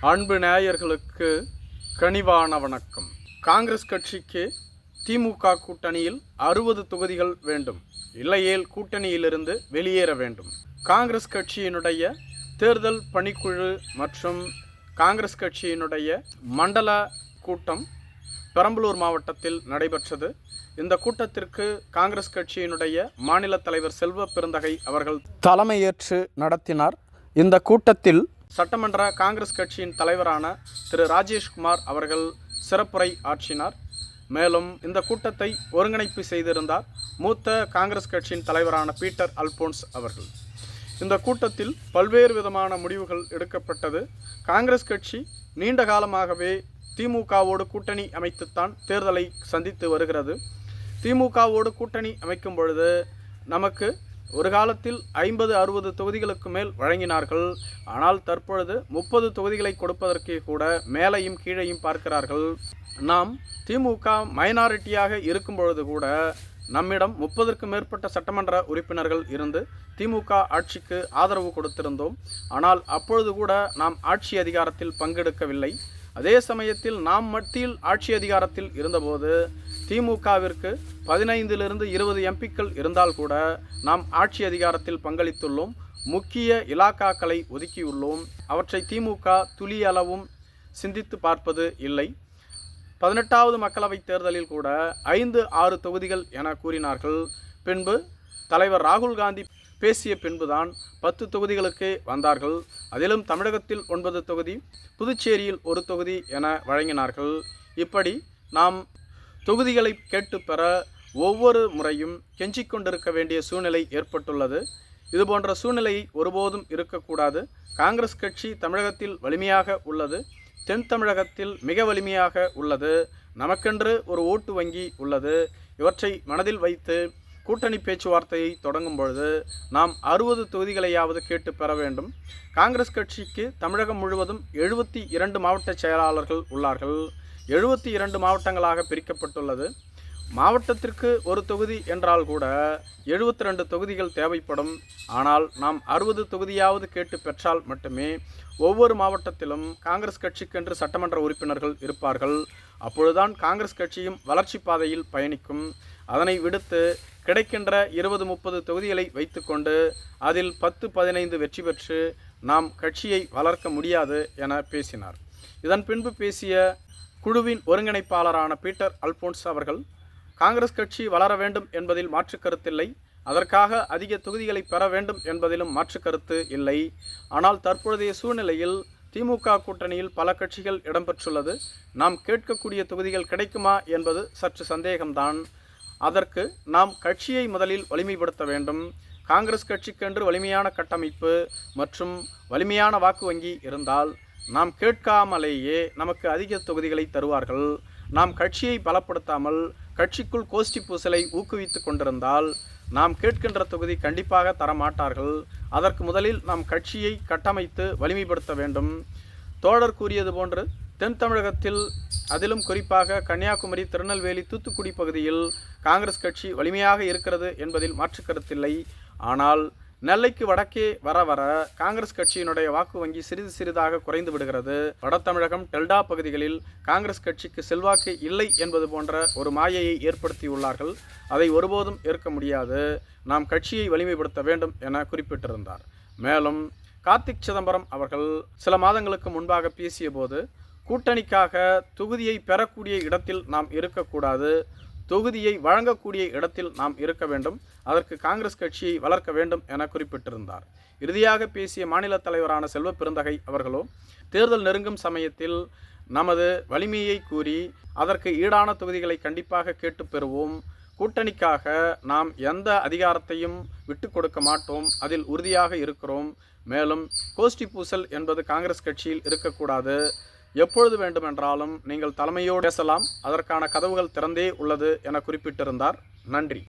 அன்பு நேயர்களுக்கு கனிவான வணக்கம். காங்கிரஸ் கட்சிக்கு திமுக கூட்டணியில் அறுபது தொகுதிகள் வேண்டும். இல்லையேல் கூட்டணியிலிருந்து வெளியேற வேண்டும். காங்கிரஸ் கட்சியினுடைய தேர்தல் பணிக்குழு மற்றும் காங்கிரஸ் கட்சியினுடைய மண்டல கூட்டம் பெரம்பலூர் மாவட்டத்தில் நடைபெற்றது. இந்த கூட்டத்திற்கு காங்கிரஸ் கட்சியினுடைய மாநில தலைவர் செல்வ பெருந்தகை அவர்கள் தலைமையேற்று நடத்தினார். இந்த கூட்டத்தில் சட்டமன்ற காங்கிரஸ் கட்சியின் தலைவரான திரு ராஜேஷ்குமார் அவர்கள் சிறப்புரை ஆற்றினார். மேலும் இந்த கூட்டத்தை ஒருங்கிணைப்பு செய்திருந்தார் மூத்த காங்கிரஸ் கட்சியின் தலைவரான பீட்டர் அல்போன்ஸ் அவர்கள். இந்த கூட்டத்தில் பல்வேறு விதமான முடிவுகள் எடுக்கப்பட்டது. காங்கிரஸ் கட்சி நீண்ட காலமாகவே திமுகவோடு கூட்டணி அமைத்துத்தான் தேர்தலை சந்தித்து வருகிறது. திமுகவோடு கூட்டணி அமைக்கும் பொழுது நமக்கு ஒரு காலத்தில் ஐம்பது அறுபது தொகுதிகளுக்கு மேல் வழங்கினார்கள். ஆனால் தற்பொழுது முப்பது தொகுதிகளை கொடுப்பதற்கு கூட மேலையும் கீழையும் பார்க்கிறார்கள். நாம் திமுக மைனாரிட்டியாக இருக்கும் பொழுது கூட நம்மிடம் முப்பதற்கு மேற்பட்ட சட்டமன்ற உறுப்பினர்கள் இருந்து திமுக ஆட்சிக்கு ஆதரவு கொடுத்திருந்தோம். ஆனால் அப்பொழுது கூட நாம் ஆட்சி அதிகாரத்தில் பங்கெடுக்கவில்லை. அதே சமயத்தில் நாம் மத்தியில் ஆட்சி அதிகாரத்தில் இருந்தபோது திமுகவிற்கு பதினைந்திலிருந்து இருபது எம்பிக்கள் இருந்தால் கூட நாம் ஆட்சி அதிகாரத்தில் பங்களித்துள்ளோம் முக்கிய இலாக்காக்களை ஒதுக்கியுள்ளோம். அவற்றை திமுக துளியளவும் சிந்தித்து பார்ப்பது இல்லை. பதினெட்டாவது மக்களவைத் தேர்தலில் கூட ஐந்து ஆறு தொகுதிகள் என கூறினார்கள். பின்பு தலைவர் ராகுல் காந்தி பேசிய பின்புதான் பத்து தொகுதிகளுக்கு வந்தார்கள். அதிலும் தமிழகத்தில் ஒன்பது தொகுதி புதுச்சேரியில் ஒரு தொகுதி என வழங்கினார்கள். இப்படி நாம் தொகுதிகளை கேட்டு பெற ஒவ்வொரு முறையும் கெஞ்சிக் கொண்டிருக்க வேண்டிய சூழ்நிலை ஏற்பட்டுள்ளது. இதுபோன்ற சூழ்நிலை ஒருபோதும் இருக்கக்கூடாது. காங்கிரஸ் கட்சி தமிழகத்தில் வலிமையாக உள்ளது. தென் தமிழகத்தில் மிக வலிமையாக உள்ளது. நமக்கென்று ஒரு ஓட்டு வங்கி உள்ளது. இவற்றை மனதில் வைத்து கூட்டணி பேச்சுவார்த்தையை தொடங்கும் பொழுது நாம் அறுபது தொகுதிகளையாவது கேட்டு பெற வேண்டும். காங்கிரஸ் கட்சிக்கு தமிழகம் முழுவதும் எழுபத்தி இரண்டு மாவட்ட செயலாளர்கள் உள்ளார்கள். எழுபத்தி இரண்டு மாவட்டங்களாக பிரிக்கப்பட்டுள்ளது. மாவட்டத்திற்கு ஒரு தொகுதி என்றால் கூட எழுபத்தி ரெண்டு தொகுதிகள் தேவைப்படும். ஆனால் நாம் அறுபது தொகுதியாவது கேட்டு பெற்றால் மட்டுமே ஒவ்வொரு மாவட்டத்திலும் காங்கிரஸ் கட்சிக்கென்று சட்டமன்ற உறுப்பினர்கள் இருப்பார்கள். அப்பொழுதுதான் காங்கிரஸ் கட்சியும் வளர்ச்சி பாதையில் பயணிக்கும். அதனை விடுத்து கிடைக்கின்ற இருபது முப்பது தொகுதிகளை வைத்துக்கொண்டு அதில் பத்து பதினைந்து வெற்றி பெற்று நாம் கட்சியை வளர்க்க முடியாது என பேசினார். இதன் பின்பு பேசிய குழுவின் ஒருங்கிணைப்பாளரான பீட்டர் அல்போன்ஸ் அவர்கள் காங்கிரஸ் கட்சி வளர வேண்டும் என்பதில் மாற்று கருத்தில்லை அதற்காக அதிக தொகுதிகளை பெற வேண்டும் என்பதிலும் மாற்று கருத்து இல்லை. ஆனால் தற்பொழுதைய சூழ்நிலையில் திமுக கூட்டணியில் பல கட்சிகள் இடம்பெற்றுள்ளது. நாம் கேட்கக்கூடிய தொகுதிகள் கிடைக்குமா என்பது சற்று சந்தேகம்தான். அதற்கு நாம் கட்சியை முதலில் வலிமைப்படுத்த வேண்டும். காங்கிரஸ் கட்சிக்கென்று வலிமையான கட்டமைப்பு மற்றும் வலிமையான வாக்கு வங்கி இருந்தால் நாம் கேட்காமலேயே நமக்கு அதிக தொகுதிகளை தருவார்கள். நாம் கட்சியை பலப்படுத்தாமல் கட்சிக்குள் கோஷ்டி பூசலை ஊக்குவித்து கொண்டிருந்தால் நாம் கேட்கின்ற தொகுதி கண்டிப்பாக தரமாட்டார்கள். அதற்கு முதலில் நாம் கட்சியை கட்டமைத்து வலிமைப்படுத்த வேண்டும். தோழர் கூறியது போன்று தென் தமிழகத்தில் அதிலும் குறிப்பாக கன்னியாகுமரி திருநெல்வேலி தூத்துக்குடி பகுதியில் காங்கிரஸ் கட்சி வலிமையாக இருக்கிறது என்பதில் மாற்று கருத்தில்லை. ஆனால் நெல்லைக்கு வடக்கே வர வர காங்கிரஸ் கட்சியினுடைய வாக்கு வங்கி சிறிது சிறிதாக குறைந்து விடுகிறது. வட தமிழகம் டெல்டா பகுதிகளில் காங்கிரஸ் கட்சிக்கு செல்வாக்கு இல்லை என்பது போன்ற ஒரு மாயையை ஏற்படுத்தியுள்ளார்கள். அதை ஒருபோதும் ஏற்க முடியாது. நாம் கட்சியை வலிமைப்படுத்த வேண்டும் என குறிப்பிட்டிருந்தார். மேலும் கார்த்திக் சிதம்பரம் அவர்கள் சில மாதங்களுக்கு முன்பாக பேசியபோது கூட்டணிக்காக தொகுதியை பெறக்கூடிய இடத்தில் நாம் இருக்கக்கூடாது. தொகுதியை வழங்கக்கூடிய இடத்தில் நாம் இருக்க வேண்டும். அதற்கு காங்கிரஸ் கட்சியை வளர்க்க வேண்டும் என குறிப்பிட்டிருந்தார். இறுதியாக பேசிய மாநில தலைவரான செல்வ பெருந்தகை அவர்களோ தேர்தல் நெருங்கும் சமயத்தில் நமது வலிமையை கூறி அதற்கு ஈடான தொகுதிகளை கண்டிப்பாக கேட்டு பெறுவோம். கூட்டணிக்காக நாம் எந்த அதிகாரத்தையும் விட்டு கொடுக்க மாட்டோம். அதில் உறுதியாக இருக்கிறோம். மேலும் கோஷ்டி பூசல் என்பது காங்கிரஸ் கட்சியில் இருக்கக்கூடாது. எப்பொழுது வேண்டுமென்றாலும் நீங்கள் தலைமையோடு பேசலாம். அதற்கான கதவுகள் திறந்தே உள்ளது என குறிப்பிட்டிருந்தார். நன்றி.